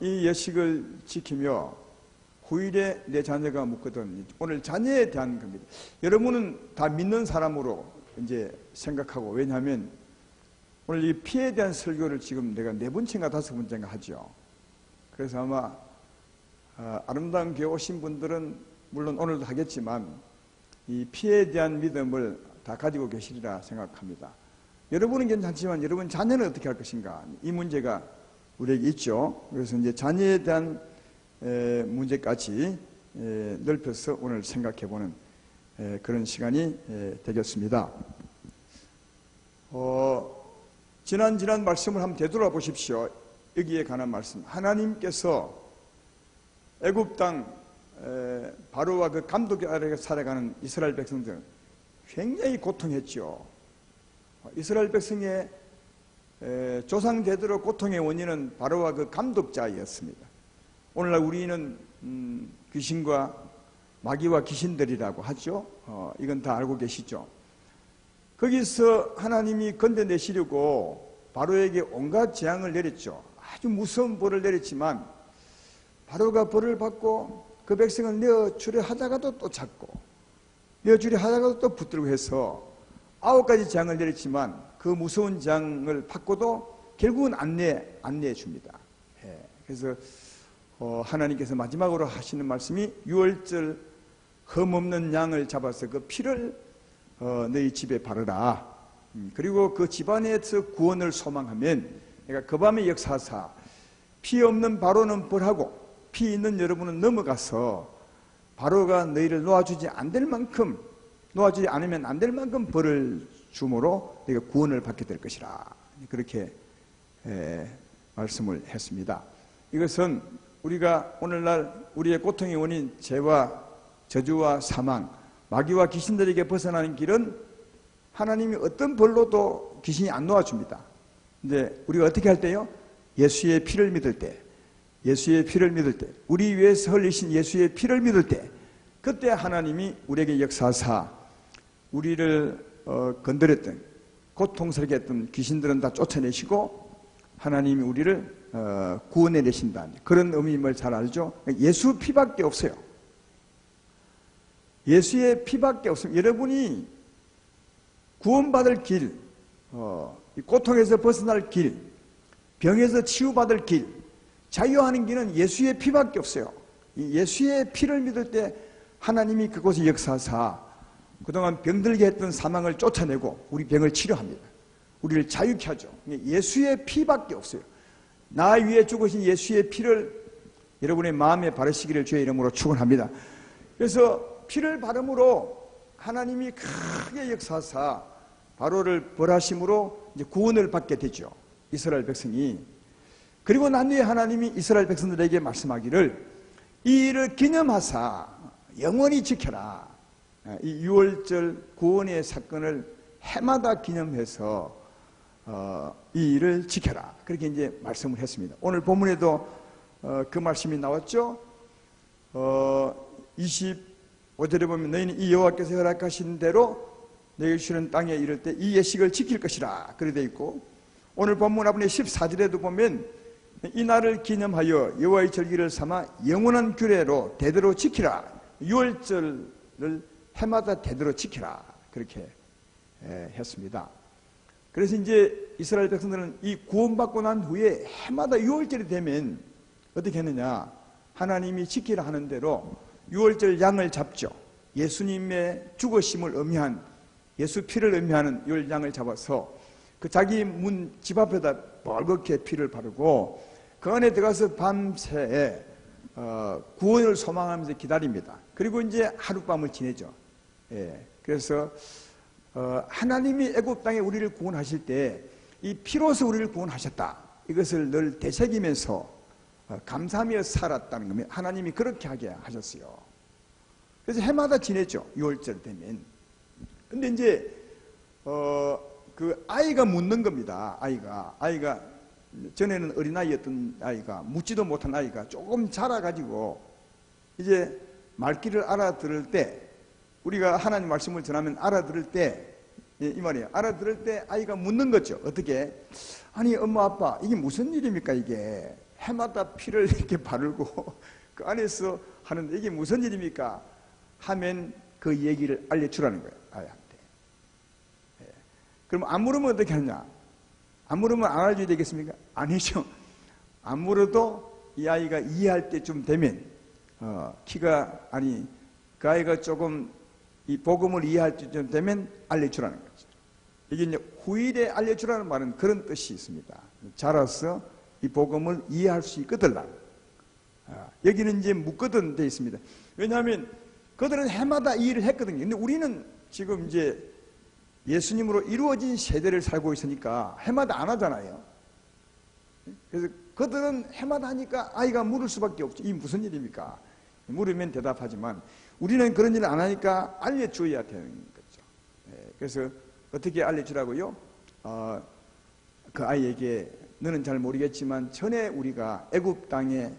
이 예식을 지키며 후일에 내 자녀가 묻거든 오늘 자녀에 대한 겁니다. 여러분은 다 믿는 사람으로 이제 생각하고 왜냐하면 오늘 이 피에 대한 설교를 지금 내가 네 번째인가 다섯 번째인가 하죠. 그래서 아마 아, 아름다운 교회 오신 분들은 물론 오늘도 하겠지만 이 피에 대한 믿음을 다 가지고 계시리라 생각합니다. 여러분은 괜찮지만 여러분 자녀는 어떻게 할 것인가 이 문제가 우리에게 있죠. 그래서 이제 자녀에 대한 에, 문제까지 에, 넓혀서 오늘 생각해보는 에, 그런 시간이 에, 되겠습니다. 어, 지난 지난 말씀을 한번 되돌아보십시오. 여기에 관한 말씀. 하나님께서 애굽 땅 에, 바로와 그 감독 아래에 살아가는 이스라엘 백성들 굉장히 고통했죠. 이스라엘 백성의 에, 조상 대대로 고통의 원인은 바로와 그 감독자였습니다. 오늘날 우리는 음, 귀신과 마귀와 귀신들이라고 하죠. 어, 이건 다 알고 계시죠. 거기서 하나님이 건져내시려고 바로에게 온갖 재앙을 내렸죠. 아주 무서운 벌을 내렸지만 바로가 벌을 받고 그 백성을 내어주려 하다가도 또 잡고 내어주려 하다가도 또 붙들고 해서 아홉 가지 재앙을 내렸지만 그 무서운 재앙을 받고도 결국은 안내 안내해 줍니다. 예, 그래서 어, 하나님께서 마지막으로 하시는 말씀이 유월절 흠없는 양을 잡아서 그 피를 어, 너희 집에 바르라. 음, 그리고 그 집안에서 구원을 소망하면 그러니까 그 밤에 역사사 피 없는 바로는 벌하고 피 있는 여러분은 넘어가서 바로가 너희를 놓아주지 안 될 만큼 놓아주지 않으면 안 될 만큼 벌을 주므로 너희가 구원을 받게 될 것이라 그렇게 에, 말씀을 했습니다. 이것은 우리가 오늘날 우리의 고통의 원인 죄와 저주와 사망 마귀와 귀신들에게 벗어나는 길은 하나님이 어떤 벌로도 귀신이 안 놓아줍니다. 근데 우리가 어떻게 할 때요? 예수의 피를 믿을 때, 예수의 피를 믿을 때, 우리 위해서 흘리신 예수의 피를 믿을 때, 그때 하나님이 우리에게 역사사 우리를 어, 건드렸던 고통스럽게 했던 귀신들은 다 쫓아내시고 하나님이 우리를 어, 구원해 내신다. 그런 의미임을 잘 알죠? 예수 피밖에 없어요. 예수의 피밖에 없습니다. 여러분이 구원받을 길, 어, 고통에서 벗어날 길, 병에서 치유받을 길, 자유하는 길은 예수의 피밖에 없어요. 예수의 피를 믿을 때 하나님이 그곳에 역사사 그동안 병들게 했던 사망을 쫓아내고 우리 병을 치료합니다. 우리를 자유케 하죠. 예수의 피밖에 없어요. 나 위에 죽으신 예수의 피를 여러분의 마음에 바르시기를 주의 이름으로 축원합니다. 그래서 피를 바름으로 하나님이 크게 역사사 바로를 벌하심으로 이제 구원을 받게 되죠. 이스라엘 백성이. 그리고 난 뒤에 하나님이 이스라엘 백성들에게 말씀하기를 이 일을 기념하사 영원히 지켜라. 이 6월절 구원의 사건을 해마다 기념해서 어, 이 일을 지켜라. 그렇게 이제 말씀을 했습니다. 오늘 본문에도 어, 그 말씀이 나왔죠. 어, 25절에 보면 너희는 이 여호와께서 허락하신 대로 너희 주는 땅에 이를 때 이 예식을 지킬 것이라. 그래 돼 있고 오늘 본문 앞에 14절에도 보면 이 날을 기념하여 여호와의 절기를 삼아 영원한 규례로 대대로 지키라. 6월절을 해마다 대대로 지키라. 그렇게 했습니다. 그래서 이제 이스라엘 백성들은 이 구원받고 난 후에 해마다 6월절이 되면 어떻게 했느냐. 하나님이 지키라 하는 대로 6월절 양을 잡죠. 예수님의 죽으심을 의미한 예수 피를 의미하는 6월 양을 잡아서 그 자기 문 집 앞에다 벌겋게 피를 바르고 그 안에 들어가서 밤새 어, 구원을 소망하면서 기다립니다. 그리고 이제 하룻밤을 지내죠. 예, 그래서 어, 하나님이 애굽 땅에 우리를 구원하실 때 이 피로서 우리를 구원하셨다. 이것을 늘 되새기면서 어, 감사하며 살았다는 겁니다. 하나님이 그렇게 하게 하셨어요. 그래서 해마다 지냈죠. 6월절 되면. 근데 이제 어, 그 아이가 묻는 겁니다. 아이가 아이가 전에는 어린아이였던 아이가 묻지도 못한 아이가 조금 자라가지고 이제 말귀를 알아들을 때 우리가 하나님 말씀을 전하면 알아들을 때이 말이에요. 알아들을 때 아이가 묻는 거죠. 어떻게? 아니 엄마 아빠 이게 무슨 일입니까 이게? 해마다 피를 이렇게 바르고 그 안에서 하는 이게 무슨 일입니까? 하면 그 얘기를 알려주라는 거예요. 아이한테. 예. 그럼 안 물으면 어떻게 하느냐? 안 물으면 안 알려줘야 되겠습니까? 아니죠. 안 물어도 이 아이가 이해할 때쯤 되면 어, 키가 아니 그 아이가 조금 이 복음을 이해할 때쯤 되면 알려주라는 거죠. 이게 이제 후일에 알려주라는 말은 그런 뜻이 있습니다. 자라서 이 복음을 이해할 수 있거든. 아, 여기는 이제 묻거든 돼 있습니다. 왜냐하면 그들은 해마다 이 일을 했거든요. 근데 우리는 지금 이제 예수님으로 이루어진 세대를 살고 있으니까 해마다 안 하잖아요. 그래서 그들은 해마다 하니까 아이가 물을 수밖에 없죠. 이 무슨 일입니까? 물으면 대답하지만 우리는 그런 일을 안 하니까 알려줘야 되는 거죠. 예, 그래서 어떻게 알려주라고요? 어, 그 아이에게 너는 잘 모르겠지만 전에 우리가 애굽 땅에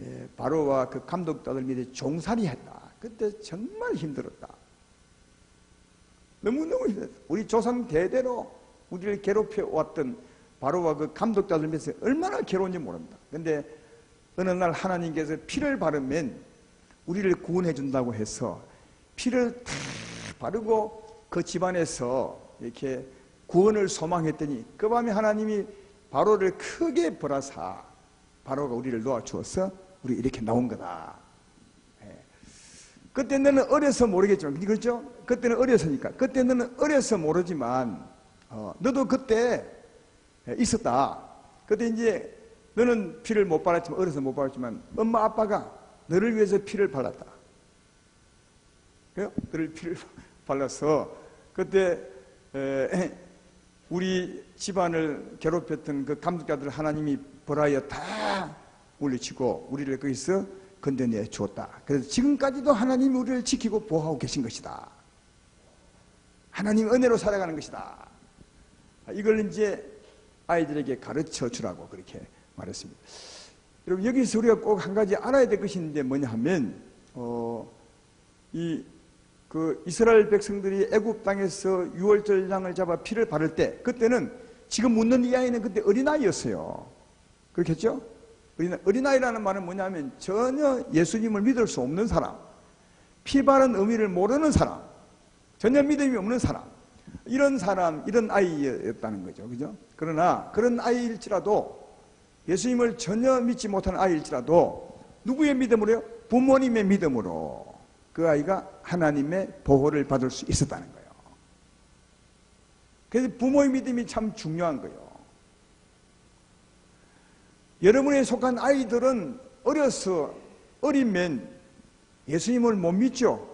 예, 바로와 그 감독자들 밑에 종살이 했다. 그때 정말 힘들었다. 너무너무 힘들었다. 우리 조상 대대로 우리를 괴롭혀 왔던 바로와 그 감독자들 밑에서 얼마나 괴로운지 모른다. 근데 어느 날 하나님께서 피를 바르면 우리를 구원해 준다고 해서 피를 다 바르고 그 집안에서 이렇게 구원을 소망했더니 그 밤에 하나님이 바로를 크게 벌하사 바로가 우리를 놓아주어서 우리 이렇게 나온 거다. 예. 그때 너는 어려서 모르겠지만 그렇죠? 그때는 어려서니까 그때 너는 어려서 모르지만 어, 너도 그때 있었다. 그때 이제 너는 피를 못 발랐지만 어려서 못 발랐지만 엄마 아빠가 너를 위해서 피를 발랐다. 그래요? 너를 피를 발라서 그때 에, 우리 집안을 괴롭혔던 그 감독자들 하나님이 벌하여 다 물리치고 우리를 거기서 건져내 주었다. 그래서 지금까지도 하나님이 우리를 지키고 보호하고 계신 것이다. 하나님 은혜로 살아가는 것이다. 이걸 이제 아이들에게 가르쳐 주라고 그렇게 말했습니다. 여러분 여기서 우리가 꼭 한 가지 알아야 될 것이 있는데 뭐냐 하면 어, 이 그 이스라엘 백성들이 애굽 땅에서 유월절 양을 잡아 피를 바를 때 그때는 지금 묻는 이 아이는 그때 어린아이였어요. 그렇겠죠? 어린아이, 어린아이 라는 말은 뭐냐면 전혀 예수님을 믿을 수 없는 사람, 피 바른 의미를 모르는 사람, 전혀 믿음이 없는 사람, 이런 사람, 이런 아이였다는 거죠. 그죠? 그러나 그런 아이일지라도 예수님을 전혀 믿지 못하는 아이일지라도 누구의 믿음으로요? 부모님의 믿음으로 그 아이가 하나님의 보호를 받을 수 있었다는 거예요. 그래서 부모의 믿음이 참 중요한 거예요. 여러분에 속한 아이들은 어려서 어리면 예수님을 못 믿죠.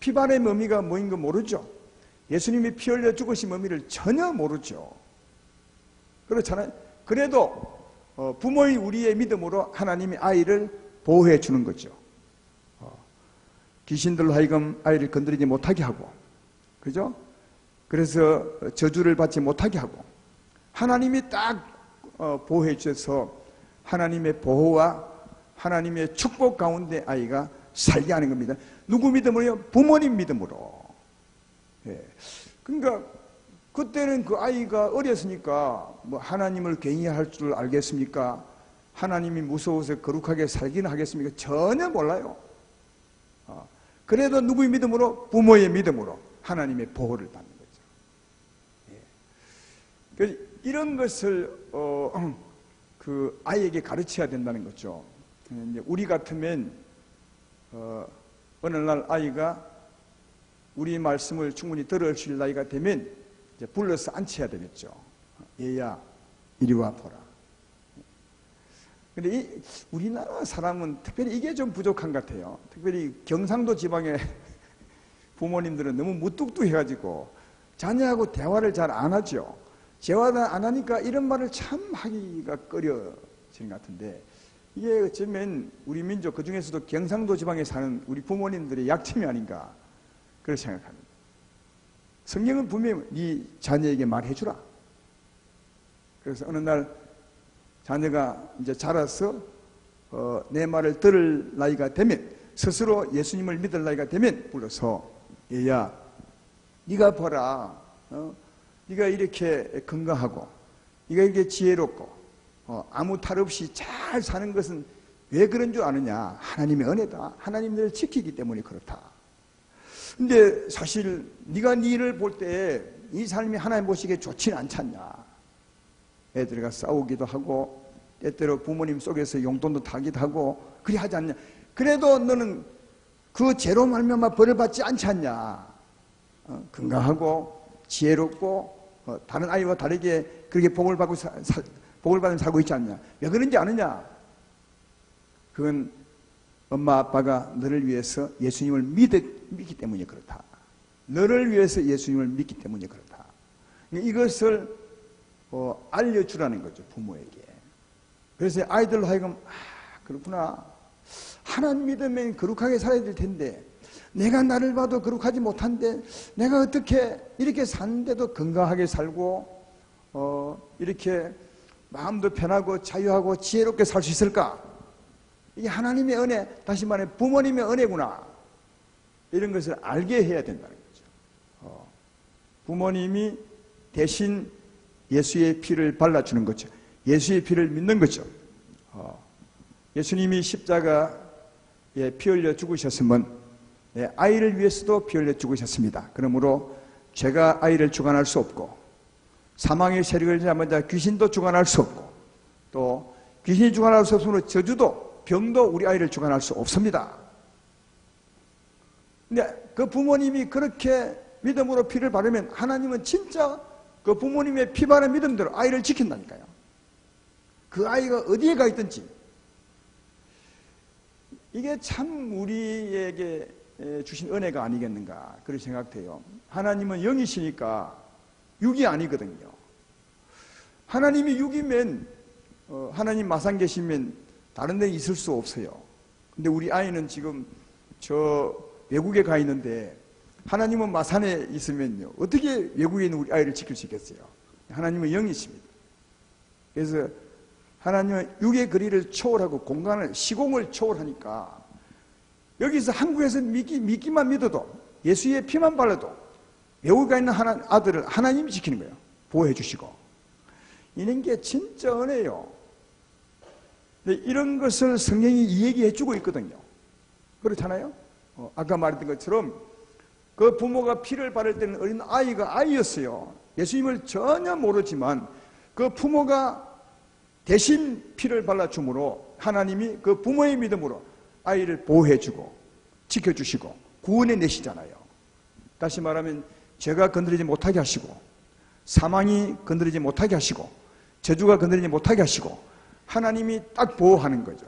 피발의 의미가 뭐인 거 모르죠. 예수님이 피 흘려 죽으신 의미를 전혀 모르죠. 그렇잖아요. 그래도 어, 부모의 우리의 믿음으로 하나님이 아이를 보호해 주는 거죠. 귀신들로 하여금 아이를 건드리지 못하게 하고, 그죠? 그래서 저주를 받지 못하게 하고, 하나님이 딱 어, 보호해 주셔서 하나님의 보호와 하나님의 축복 가운데 아이가 살게 하는 겁니다. 누구 믿음으로요? 부모님 믿음으로. 예. 그러니까 그때는 그 아이가 어렸으니까 뭐 하나님을 경외할 줄 알겠습니까? 하나님이 무서워서 거룩하게 살기는 하겠습니까? 전혀 몰라요. 그래도 누구의 믿음으로? 부모의 믿음으로 하나님의 보호를 받는 거죠. 예. 이런 것을 어, 그 아이에게 가르쳐야 된다는 거죠. 우리 같으면 어, 어느 날 아이가 우리 말씀을 충분히 들으실 나이가 되면 이제 불러서 앉혀야 되겠죠. 얘야, 이리 와 보라. 근데 이 우리나라 사람은 특별히 이게 좀 부족한 것 같아요. 특별히 경상도 지방의 부모님들은 너무 무뚝뚝해가지고 자녀하고 대화를 잘 안 하죠. 대화를 안 하니까 이런 말을 참 하기가 꺼려지는 것 같은데 이게 어쩌면 우리 민족 그 중에서도 경상도 지방에 사는 우리 부모님들의 약점이 아닌가 그렇게 생각합니다. 성경은 분명히 네 자녀에게 말해주라. 그래서 어느 날 자녀가 이제 자라서 어, 내 말을 들을 나이가 되면 스스로 예수님을 믿을 나이가 되면 불러서 얘야 네가 보라 어? 네가 이렇게 건강하고 네가 이렇게 지혜롭고 어, 아무 탈 없이 잘 사는 것은 왜 그런 줄 아느냐? 하나님의 은혜다. 하나님 을 지키기 때문에 그렇다. 근데 사실 네가 네 일을 볼 때 이 삶이 하나님 보시기에 좋지는 않잖냐. 애들과 싸우기도 하고 때때로 부모님 속에서 용돈도 타기도 하고 그리 하지 않냐. 그래도 너는 그 죄로 말미암아 벌을 받지 않지 않냐. 어, 건강하고 지혜롭고 어, 다른 아이와 다르게 그렇게 복을 받고 사, 사, 복을 받으며 살고 있지 않냐. 왜 그런지 아느냐. 그건 엄마 아빠가 너를 위해서 예수님을 믿, 믿기 때문에 그렇다. 너를 위해서 예수님을 믿기 때문에 그렇다. 이것을 어, 알려주라는 거죠 부모에게. 그래서 아이들로 하여금 아, 그렇구나. 하나님 믿으면 거룩하게 살아야 될 텐데 내가 나를 봐도 거룩하지 못한데 내가 어떻게 이렇게 사는데도 건강하게 살고 어, 이렇게 마음도 편하고 자유하고 지혜롭게 살 수 있을까? 이게 하나님의 은혜, 다시 말해 부모님의 은혜구나. 이런 것을 알게 해야 된다는 거죠. 어, 부모님이 대신 예수의 피를 발라주는 거죠. 예수의 피를 믿는 거죠. 어, 예수님이 십자가에 피 흘려 죽으셨으면 예, 아이를 위해서도 피 흘려 죽으셨습니다. 그러므로 죄가 아이를 주관할 수 없고 사망의 세력을 잡은 자 귀신도 주관할 수 없고 또 귀신이 주관할 수 없으므로 저주도 병도 우리 아이를 주관할 수 없습니다. 근데 그 부모님이 그렇게 믿음으로 피를 바르면 하나님은 진짜 그 부모님의 피 바른 믿음대로 아이를 지킨다니까요. 그 아이가 어디에 가 있든지 이게 참 우리에게 주신 은혜가 아니겠는가 그렇게 생각돼요. 하나님은 영이시니까 육이 아니거든요. 하나님이 육이면 어, 하나님 마상 계시면 다른 데 있을 수 없어요. 근데 우리 아이는 지금 저 외국에 가 있는데 하나님은 마산에 있으면요. 어떻게 외국에 있는 우리 아이를 지킬 수 있겠어요? 하나님은 영이십니다. 그래서 하나님은 육의 거리를 초월하고 공간을, 시공을 초월하니까 여기서 한국에서 믿기, 믿기만 믿어도 예수의 피만 발라도 외국에 있는 하나, 아들을 하나님이 지키는 거예요. 보호해 주시고. 이런 게 진짜 은혜요. 이런 것을 성경이 이야기해 주고 있거든요. 그렇잖아요? 어, 아까 말했던 것처럼 그 부모가 피를 바를 때는 어린 아이가 아이였어요. 예수님을 전혀 모르지만 그 부모가 대신 피를 발라줌으로 하나님이 그 부모의 믿음으로 아이를 보호해주고 지켜주시고 구원해 내시잖아요. 다시 말하면 죄가 건드리지 못하게 하시고 사망이 건드리지 못하게 하시고 저주가 건드리지 못하게 하시고 하나님이 딱 보호하는 거죠.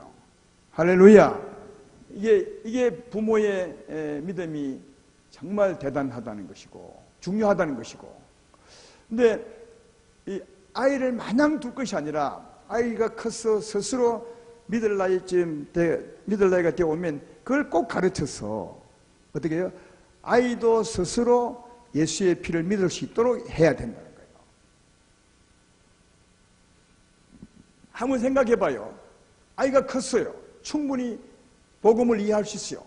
할렐루야. 이게 이게 부모의 믿음이 정말 대단하다는 것이고 중요하다는 것이고. 근데 이 아이를 마냥 둘 것이 아니라 아이가 커서 스스로 믿을 나이쯤 돼, 믿을 나이가 되어 오면 그걸 꼭 가르쳐서 어떻게 해요? 아이도 스스로 예수의 피를 믿을 수 있도록 해야 된다는 거예요. 한번 생각해 봐요. 아이가 컸어요. 충분히 복음을 이해할 수 있어요.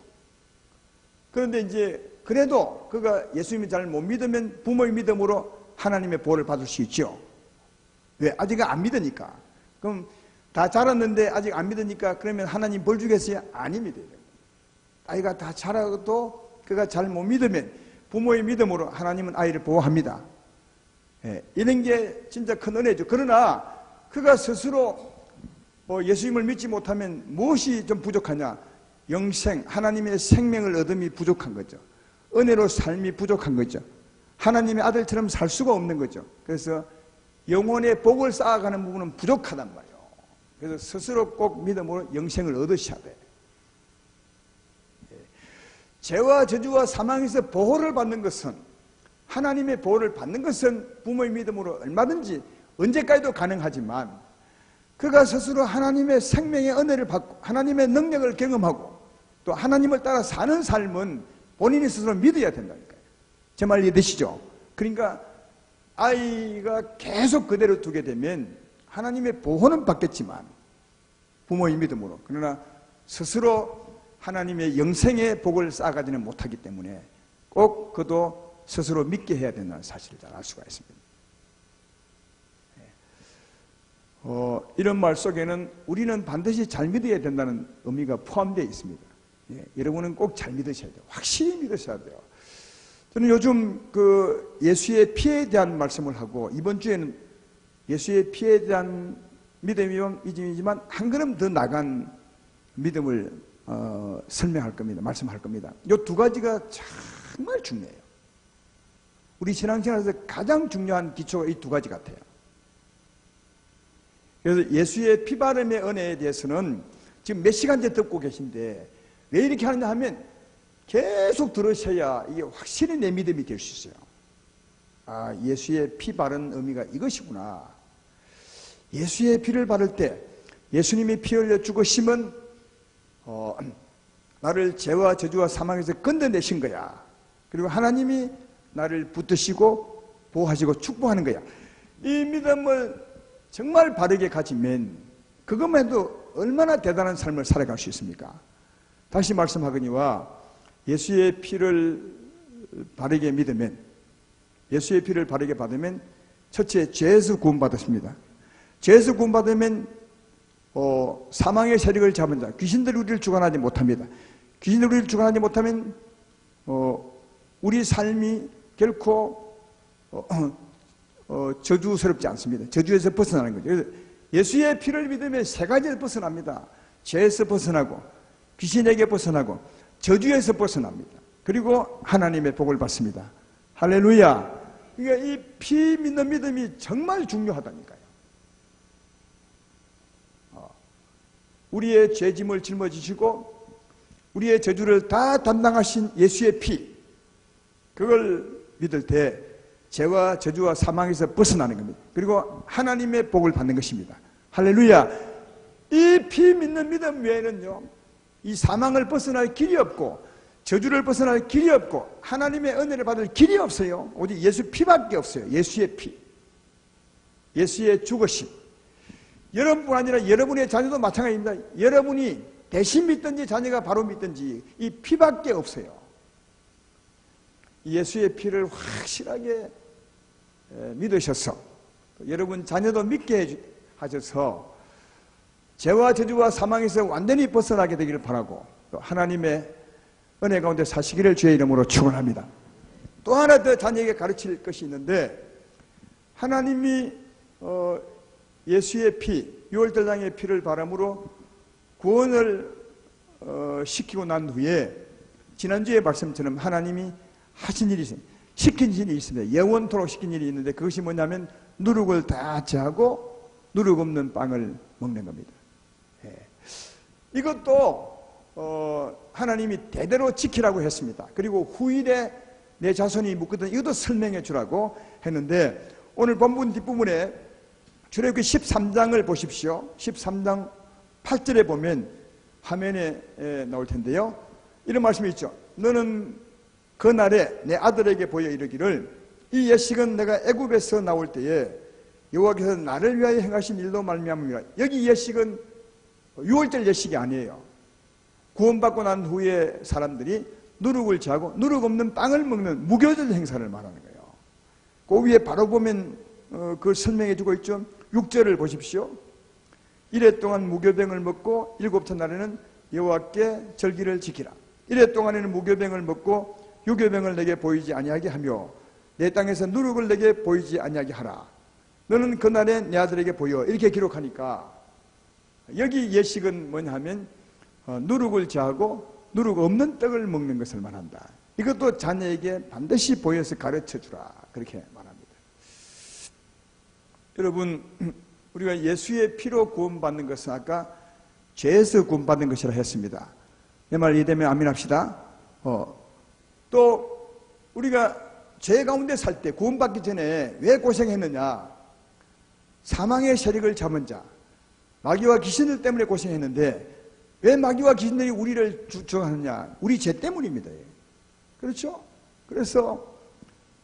그런데 이제 그래도 그가 예수님을 잘 못 믿으면 부모의 믿음으로 하나님의 보호를 받을 수 있죠. 왜? 아직 안 믿으니까. 그럼 다 자랐는데 아직 안 믿으니까 그러면 하나님 벌 주겠어요? 아닙니다. 아이가 다 자라도 그가 잘 못 믿으면 부모의 믿음으로 하나님은 아이를 보호합니다. 예, 이런 게 진짜 큰 은혜죠. 그러나 그가 스스로 뭐 예수님을 믿지 못하면 무엇이 좀 부족하냐? 영생, 하나님의 생명을 얻음이 부족한 거죠. 은혜로 삶이 부족한 거죠. 하나님의 아들처럼 살 수가 없는 거죠. 그래서 영혼의 복을 쌓아가는 부분은 부족하단 말이에요. 그래서 스스로 꼭 믿음으로 영생을 얻으셔야 돼. 예. 죄와 저주와 사망에서 보호를 받는 것은 하나님의 보호를 받는 것은 부모의 믿음으로 얼마든지 언제까지도 가능하지만 그가 스스로 하나님의 생명의 은혜를 받고 하나님의 능력을 경험하고 또 하나님을 따라 사는 삶은 본인이 스스로 믿어야 된다니까요. 제 말 이해되시죠? 그러니까 아이가 계속 그대로 두게 되면 하나님의 보호는 받겠지만 부모의 믿음으로 그러나 스스로 하나님의 영생의 복을 쌓아가지는 못하기 때문에 꼭 그도 스스로 믿게 해야 된다는 사실을 잘 알 수가 있습니다. 네. 어, 이런 말 속에는 우리는 반드시 잘 믿어야 된다는 의미가 포함되어 있습니다. 예, 여러분은 꼭 잘 믿으셔야 돼요. 확실히 믿으셔야 돼요. 저는 요즘 그 예수의 피에 대한 말씀을 하고 이번 주에는 예수의 피에 대한 믿음이지만 한 걸음 더 나간 믿음을 어, 설명할 겁니다. 말씀할 겁니다. 이두 가지가 정말 중요해요. 우리 신앙생활에서 가장 중요한 기초가 이 두 가지 같아요. 그래서 예수의 피바름의 은혜에 대해서는 지금 몇 시간째 듣고 계신데 왜 이렇게 하느냐 하면 계속 들으셔야 이게 확실히 내 믿음이 될 수 있어요. 아, 예수의 피 바른 의미가 이것이구나. 예수의 피를 바를 때 예수님이 피 흘려 죽으심은 어, 나를 죄와 저주와 사망에서 건져내신 거야. 그리고 하나님이 나를 붙드시고 보호하시고 축복하는 거야. 이 믿음을 정말 바르게 가지면 그것만 해도 얼마나 대단한 삶을 살아갈 수 있습니까? 다시 말씀하거니와 예수의 피를 바르게 믿으면 예수의 피를 바르게 받으면 첫째 죄에서 구원받았습니다. 죄에서 구원받으면 어, 사망의 세력을 잡은 자 귀신들 우리를 주관하지 못합니다. 귀신들 우리를 주관하지 못하면 어, 우리 삶이 결코 어, 어, 저주스럽지 않습니다. 저주에서 벗어나는 거죠. 예수의 피를 믿으면 세 가지를 벗어납니다. 죄에서 벗어나고 귀신에게 벗어나고 저주에서 벗어납니다. 그리고 하나님의 복을 받습니다. 할렐루야. 그러니까 이 피 믿는 믿음이 정말 중요하다니까요. 어, 우리의 죄짐을 짊어지시고 우리의 저주를 다 담당하신 예수의 피 그걸 믿을 때 죄와 저주와 사망에서 벗어나는 겁니다. 그리고 하나님의 복을 받는 것입니다. 할렐루야. 이 피 믿는 믿음 외에는요, 이 사망을 벗어날 길이 없고, 저주를 벗어날 길이 없고, 하나님의 은혜를 받을 길이 없어요. 오직 예수 피밖에 없어요. 예수의 피. 예수의 죽으심. 여러분뿐 아니라 여러분의 자녀도 마찬가지입니다. 여러분이 대신 믿든지 자녀가 바로 믿든지 이 피밖에 없어요. 예수의 피를 확실하게 믿으셔서 여러분 자녀도 믿게 하셔서 죄와 저주와 사망에서 완전히 벗어나게 되기를 바라고 하나님의 은혜 가운데 사시기를 주의 이름으로 축원합니다. 또 하나 더 자녀에게 가르칠 것이 있는데 하나님이 어 예수의 피, 유월절장의 피를 바람으로 구원을 어 시키고 난 후에 지난주에 말씀처럼 하나님이 하신 일이 있습니다. 시킨 일이 있습니다. 영원토록 시킨 일이 있는데 그것이 뭐냐면 누룩을 다 제하고 누룩 없는 빵을 먹는 겁니다. 예. 이것도 어, 하나님이 대대로 지키라고 했습니다. 그리고 후일에 내 자손이 묻거든 이것도 설명해 주라고 했는데 오늘 본문 뒷부분에 출애굽기 13장을 보십시오. 13장 8절에 보면 화면에 나올 텐데요. 이런 말씀이 있죠. 너는 그날에 내 아들에게 보여 이르기를 이 예식은 내가 애굽에서 나올 때에 여호와께서 나를 위하여 행하신 일로 말미암으라 여기 예식은 유월절 예식이 아니에요. 구원받고 난 후에 사람들이 누룩을 자고 누룩 없는 빵을 먹는 무교절 행사를 말하는 거예요. 그 위에 바로 보면 어, 그 설명해 주고 있죠. 6절을 보십시오. 이래 동안 무교병을 먹고 일곱째 날에는 여호와께 절기를 지키라. 이래 동안에는 무교병을 먹고 유교병을 내게 보이지 아니하게 하며 내 땅에서 누룩을 내게 보이지 아니하게 하라. 너는 그날에 내 아들에게 보여. 이렇게 기록하니까 여기 예식은 뭐냐 하면 어, 누룩을 제하고 누룩 없는 떡을 먹는 것을 말한다. 이것도 자녀에게 반드시 보여서 가르쳐 주라. 그렇게 말합니다. 여러분, 우리가 예수의 피로 구원받는 것은 아까 죄에서 구원받는 것이라 했습니다. 내 말 이해되면 아멘 합시다. 어, 또 우리가 죄 가운데 살 때 구원받기 전에 왜 고생했느냐? 사망의 세력을 잡은 자, 마귀와 귀신들 때문에 고생했는데 왜 마귀와 귀신들이 우리를 주장하느냐? 우리 죄 때문입니다. 그렇죠? 그래서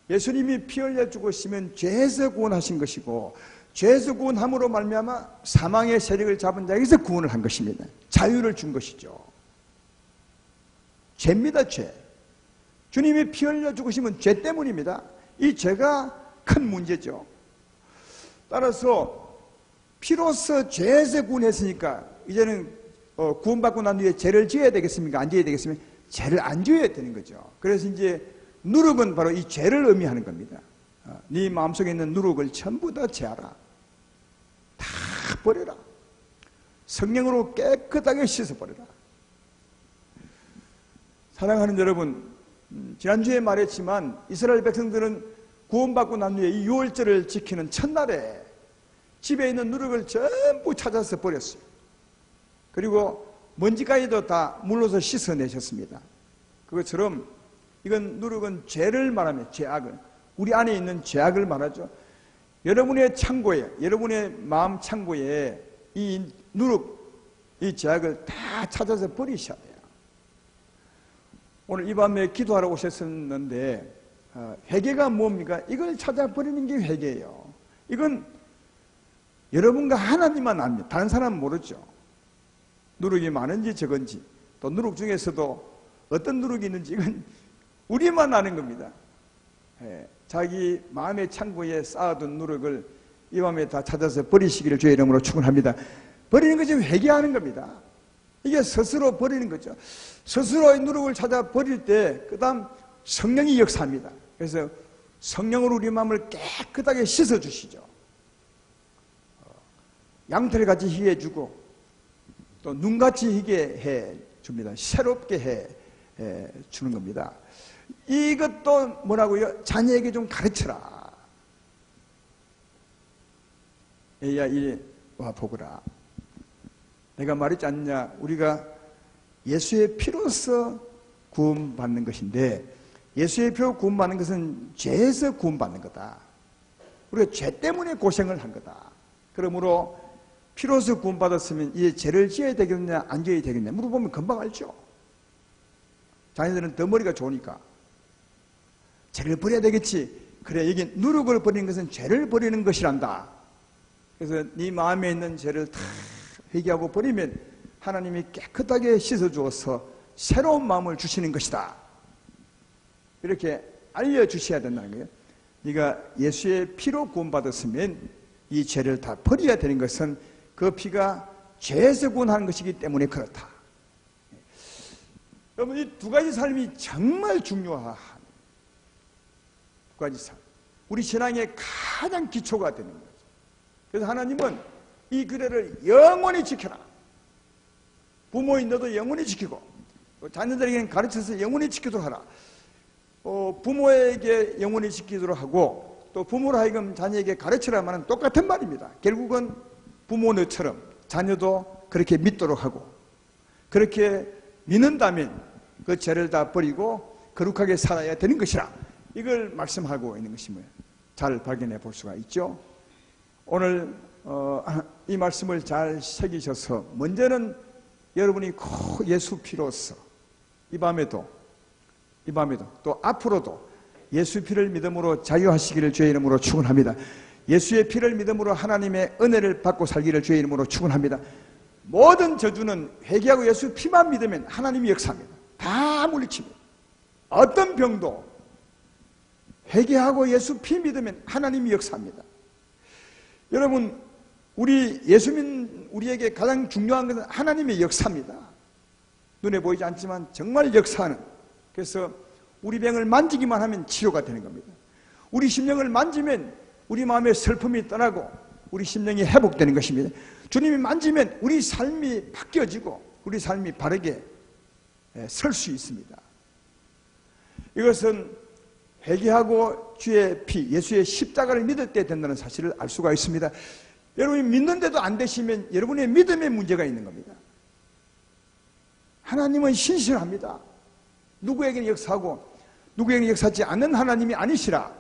예수님이 피 흘려 죽으시면 죄에서 구원하신 것이고 죄에서 구원함으로 말미암아 사망의 세력을 잡은 자에게서 구원을 한 것입니다. 자유를 준 것이죠. 죄입니다, 죄. 주님이 피 흘려 죽으시면 죄 때문입니다. 이 죄가 큰 문제죠. 따라서 피로써 죄에서 구원했으니까 이제는 어, 구원받고 난 뒤에 죄를 지어야 되겠습니까? 안 지어야 되겠습니까? 죄를 안 지어야 되는 거죠. 그래서 이제 누룩은 바로 이 죄를 의미하는 겁니다. 어, 네 마음속에 있는 누룩을 전부 다 제하라. 다 버려라. 성령으로 깨끗하게 씻어버려라. 사랑하는 여러분, 음, 지난주에 말했지만 이스라엘 백성들은 구원받고 난 후에 이 유월절을 지키는 첫날에 집에 있는 누룩을 전부 찾아서 버렸어요. 그리고 먼지까지도 다 물로서 씻어내셨습니다. 그것처럼 이건 누룩은 죄를 말하며 죄악을 우리 안에 있는 죄악을 말하죠. 여러분의 창고에 여러분의 마음 창고에 이 누룩 이 죄악을 다 찾아서 버리셔야 돼요. 오늘 이 밤에 기도하러 오셨었는데 어, 회개가 뭡니까? 이걸 찾아버리는 게 회개예요. 이건 여러분과 하나님만 압니다. 다른 사람은 모르죠. 누룩이 많은지 적은지 또 누룩 중에서도 어떤 누룩이 있는지 이건 우리만 아는 겁니다. 예, 자기 마음의 창고에 쌓아둔 누룩을 이 밤에 다 찾아서 버리시기를 주의 이름으로 축원합니다. 버리는 것이 회개하는 겁니다. 이게 스스로 버리는 거죠. 스스로의 누룩을 찾아 버릴 때 그 다음 성령이 역사합니다. 그래서 성령으로 우리 마음을 깨끗하게 씻어 주시죠. 양털 같이 희게 해주고 또 눈같이 희게 해 줍니다. 새롭게 해, 해 주는 겁니다. 이것도 뭐라고요? 자녀에게 좀 가르쳐라. 애야 이리 와 보거라. 내가 말했지 않냐? 우리가 예수의 피로서 구원받는 것인데 예수의 피로 구원받는 것은 죄에서 구원받는 거다. 우리가 죄 때문에 고생을 한 거다. 그러므로 피로서 구원받았으면 이제 죄를 지어야 되겠냐 안 지어야 되겠냐 물어보면 금방 알죠. 자녀들은 더 머리가 좋으니까 죄를 버려야 되겠지. 그래 여기 누룩을 버리는 것은 죄를 버리는 것이란다. 그래서 네 마음에 있는 죄를 다 회개하고 버리면 하나님이 깨끗하게 씻어 주어서 새로운 마음을 주시는 것이다. 이렇게 알려 주셔야 된다는 거예요. 네가 예수의 피로 구원받았으면 이 죄를 다 버려야 되는 것은 그 피가 죄에서 구원하는 것이기 때문에 그렇다. 여러분 이 두 가지 삶이 정말 중요한 두 가지 삶. 우리 신앙의 가장 기초가 되는 거죠. 그래서 하나님은 이 규례를 영원히 지켜라. 부모인 너도 영원히 지키고 자녀들에게는 가르쳐서 영원히 지키도록 하라. 어, 부모에게 영원히 지키도록 하고 또 부모로 하여금 자녀에게 가르치라 말은 똑같은 말입니다. 결국은 부모처럼 자녀도 그렇게 믿도록 하고 그렇게 믿는다면 그 죄를 다 버리고 거룩하게 살아야 되는 것이라 이걸 말씀하고 있는 것임을 잘 발견해 볼 수가 있죠. 오늘 어, 이 말씀을 잘 새기셔서 먼저는 여러분이 꼭 예수 피로서 이 밤에도 이 밤에도 또 앞으로도 예수 피를 믿음으로 자유하시기를 주의 이름으로 축원합니다. 예수의 피를 믿음으로 하나님의 은혜를 받고 살기를 주의 이름으로 축원합니다. 모든 저주는 회개하고 예수 피만 믿으면 하나님이 역사합니다. 다 물리칩니다. 어떤 병도 회개하고 예수 피 믿으면 하나님이 역사합니다. 여러분 우리 예수민 우리에게 가장 중요한 것은 하나님의 역사입니다. 눈에 보이지 않지만 정말 역사하는 그래서 우리 병을 만지기만 하면 치료가 되는 겁니다. 우리 심령을 만지면 우리 마음의 슬픔이 떠나고 우리 심령이 회복되는 것입니다. 주님이 만지면 우리 삶이 바뀌어지고 우리 삶이 바르게 예, 설수 있습니다. 이것은 회개하고 주의 피, 예수의 십자가를 믿을 때 된다는 사실을 알 수가 있습니다. 여러분이 믿는데도 안 되시면 여러분의 믿음에 문제가 있는 겁니다. 하나님은 신실합니다. 누구에게는 역사하고 누구에게는 역사하지 않는 하나님이 아니시라.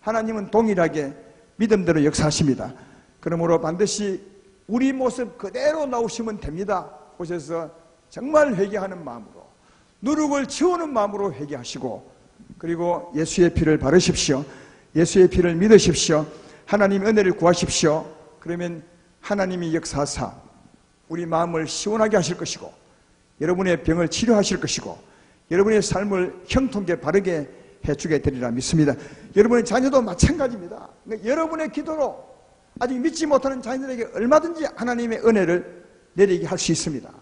하나님은 동일하게 믿음대로 역사하십니다. 그러므로 반드시 우리 모습 그대로 나오시면 됩니다. 오셔서 정말 회개하는 마음으로 누룩을 치우는 마음으로 회개하시고 그리고 예수의 피를 바르십시오. 예수의 피를 믿으십시오. 하나님 은혜를 구하십시오. 그러면 하나님이 역사하사 우리 마음을 시원하게 하실 것이고 여러분의 병을 치료하실 것이고 여러분의 삶을 형통하게 바르게 해주게 되리라 믿습니다. 여러분의 자녀도 마찬가지입니다. 그러니까 여러분의 기도로 아직 믿지 못하는 자녀들에게 얼마든지 하나님의 은혜를 내리게 할 수 있습니다.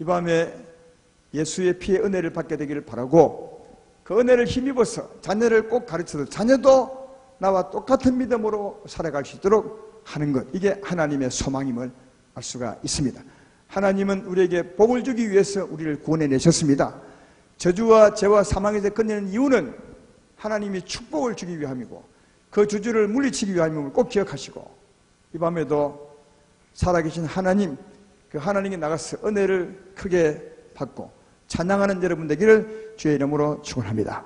이 밤에 예수의 피의 은혜를 받게 되기를 바라고 그 은혜를 힘입어서 자녀를 꼭 가르쳐서 자녀도 나와 똑같은 믿음으로 살아갈 수 있도록 하는 것 이게 하나님의 소망임을 알 수가 있습니다. 하나님은 우리에게 복을 주기 위해서 우리를 구원해 내셨습니다. 저주와 죄와 사망에서 끝내는 이유는 하나님이 축복을 주기 위함이고 그 주주를 물리치기 위함임을 꼭 기억하시고 이 밤에도 살아계신 하나님 그 하나님께 나가서 은혜를 크게 받고 찬양하는 여러분 되기를 주의 이름으로 축원합니다.